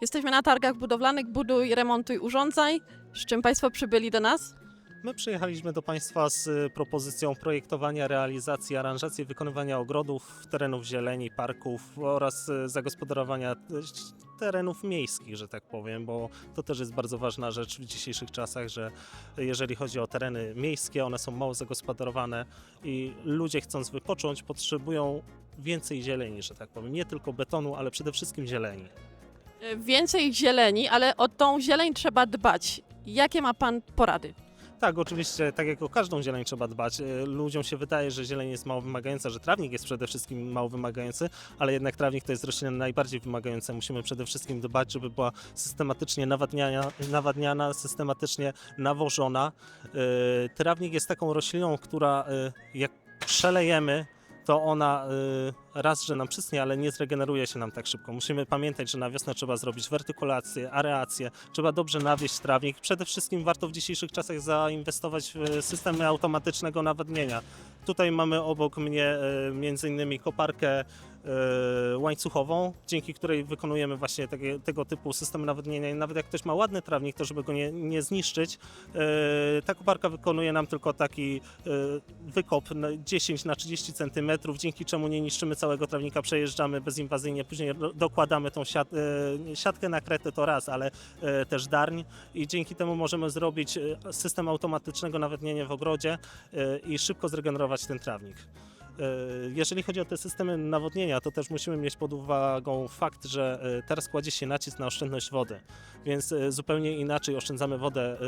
Jesteśmy na targach budowlanych Buduj, Remontuj, Urządzaj. Z czym Państwo przybyli do nas? My przyjechaliśmy do Państwa z y, propozycją projektowania, realizacji, aranżacji, wykonywania ogrodów, terenów zieleni, parków oraz y, zagospodarowania y, terenów miejskich, że tak powiem, bo to też jest bardzo ważna rzecz w dzisiejszych czasach, że jeżeli chodzi o tereny miejskie, one są mało zagospodarowane i ludzie chcąc wypocząć potrzebują więcej zieleni, że tak powiem, nie tylko betonu, ale przede wszystkim zieleni. E, Więcej zieleni, ale o tą zieleń trzeba dbać. Jakie ma Pan porady? Tak, oczywiście, tak jak o każdą zieleń trzeba dbać. E, Ludziom się wydaje, że zieleń jest mało wymagająca, że trawnik jest przede wszystkim mało wymagający, ale jednak trawnik to jest roślina najbardziej wymagająca. Musimy przede wszystkim dbać, żeby była systematycznie nawadniana, nawadniana systematycznie nawożona. E, Trawnik jest taką rośliną, która jak przelejemy, to ona y, raz, że nam przysnie, ale nie zregeneruje się nam tak szybko. Musimy pamiętać, że na wiosnę trzeba zrobić wertykulację, areację, trzeba dobrze nawieść trawnik. Przede wszystkim warto w dzisiejszych czasach zainwestować w systemy automatycznego nawodnienia. Tutaj mamy obok mnie y, między innymi koparkę łańcuchową, dzięki której wykonujemy właśnie takie, tego typu systemy nawodnienia i nawet jak ktoś ma ładny trawnik, to żeby go nie, nie zniszczyć, y, ta koparka wykonuje nam tylko taki y, wykop na 10 na 30 cm, dzięki czemu nie niszczymy całego trawnika, przejeżdżamy bezinwazyjnie, później dokładamy tą siat, siatkę na kretę to raz, ale też darń i dzięki temu możemy zrobić system automatycznego nawodnienia w ogrodzie i szybko zregenerować ten trawnik. Y, Jeżeli chodzi o te systemy nawodnienia, to też musimy mieć pod uwagą fakt, że y, teraz kładzie się nacisk na oszczędność wody, więc y, zupełnie inaczej oszczędzamy wodę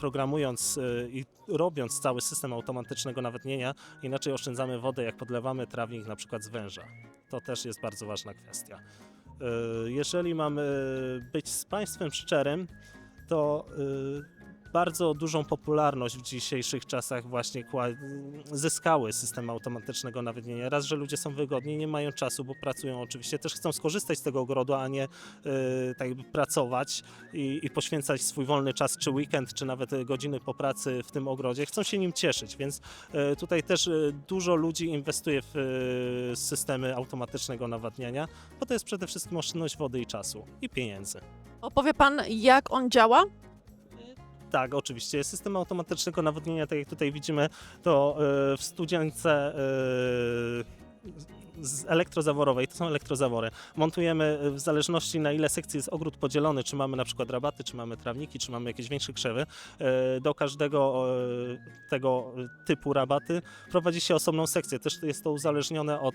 programując i robiąc cały system automatycznego nawodnienia, inaczej oszczędzamy wodę jak podlewamy trawnik na przykład z węża. To też jest bardzo ważna kwestia. Jeżeli mamy być z Państwem szczerym, to bardzo dużą popularność w dzisiejszych czasach właśnie zyskały systemy automatycznego nawodnienia. Raz, że ludzie są wygodni, nie mają czasu, bo pracują oczywiście, też chcą skorzystać z tego ogrodu, a nie y, tak jakby pracować i, i poświęcać swój wolny czas, czy weekend, czy nawet godziny po pracy w tym ogrodzie. Chcą się nim cieszyć, więc y, tutaj też y, dużo ludzi inwestuje w y, systemy automatycznego nawadniania, bo to jest przede wszystkim oszczędność wody i czasu i pieniędzy. Opowie Pan, jak on działa? Tak, oczywiście. System automatycznego nawodnienia, tak jak tutaj widzimy, to y, w studience y, z elektrozaworowej, to są elektrozawory. Montujemy y, w zależności na ile sekcji jest ogród podzielony, czy mamy na przykład rabaty, czy mamy trawniki, czy mamy jakieś większe krzewy. y, Do każdego y, tego typu rabaty prowadzi się osobną sekcję. Też jest to uzależnione od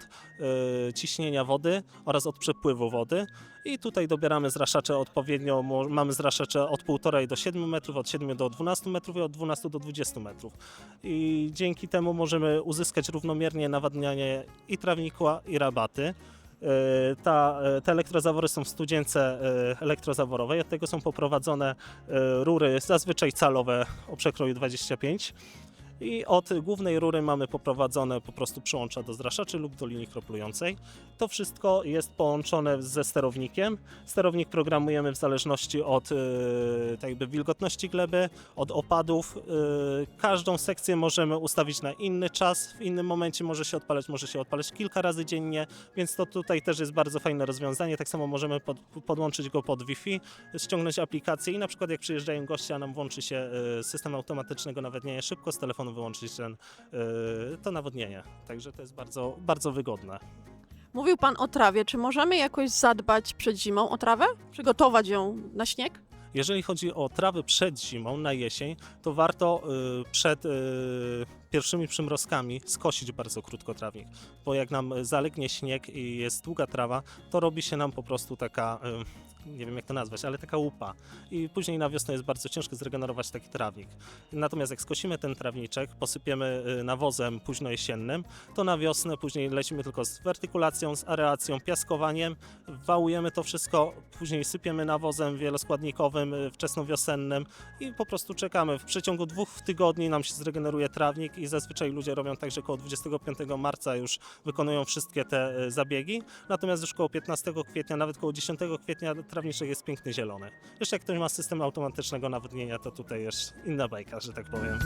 ciśnienia wody oraz od przepływu wody. I tutaj dobieramy zraszacze odpowiednio. Mamy zraszacze od 1,5 do 7 metrów, od 7 do 12 metrów i od 12 do 20 metrów. I dzięki temu możemy uzyskać równomiernie nawadnianie i i rabaty. E, Ta, e, te elektrozawory są w studience e, elektrozaworowej, od tego są poprowadzone rury zazwyczaj calowe o przekroju 25 i od głównej rury mamy poprowadzone po prostu przyłącza do zraszaczy lub do linii kroplującej. To wszystko jest połączone ze sterownikiem. Sterownik programujemy w zależności od e, tak jakby wilgotności gleby, od opadów. E, Każdą sekcję możemy ustawić na inny czas, w innym momencie może się odpalać, może się odpalać kilka razy dziennie, więc to tutaj też jest bardzo fajne rozwiązanie. Tak samo możemy pod, podłączyć go pod Wi-Fi, ściągnąć aplikację i na przykład jak przyjeżdżają goście, a nam włączy się e, system automatycznego nawodnienia, szybko z telefonu wyłączyć ten, e, to nawodnienie. Także to jest bardzo, bardzo wygodne. Mówił Pan o trawie. Czy możemy jakoś zadbać przed zimą o trawę? Przygotować ją na śnieg? Jeżeli chodzi o trawy przed zimą, na jesień, to warto y, przed y, pierwszymi przymrozkami skosić bardzo krótko trawnik, bo jak nam zalegnie śnieg i jest długa trawa, to robi się nam po prostu taka, nie wiem jak to nazwać, ale taka łupa i później na wiosnę jest bardzo ciężko zregenerować taki trawnik. Natomiast jak skosimy ten trawniczek, posypiemy y, nawozem późno jesiennym, to na wiosnę później lecimy tylko z wertykulacją, z areacją, piaskowaniem, wałujemy to wszystko, później sypiemy nawozem wieloskładnikowym, y, wczesnowiosennym i po prostu czekamy. W przeciągu dwóch tygodni nam się zregeneruje trawnik i zazwyczaj ludzie robią tak, że około 25 marca już wykonują wszystkie te y, zabiegi, natomiast już około 15 kwietnia, nawet około 10 kwietnia trawniczek jest piękny zielony. Jeszcze jak ktoś ma system automatycznego nawodnienia, to tutaj jest inna bajka, że tak powiem.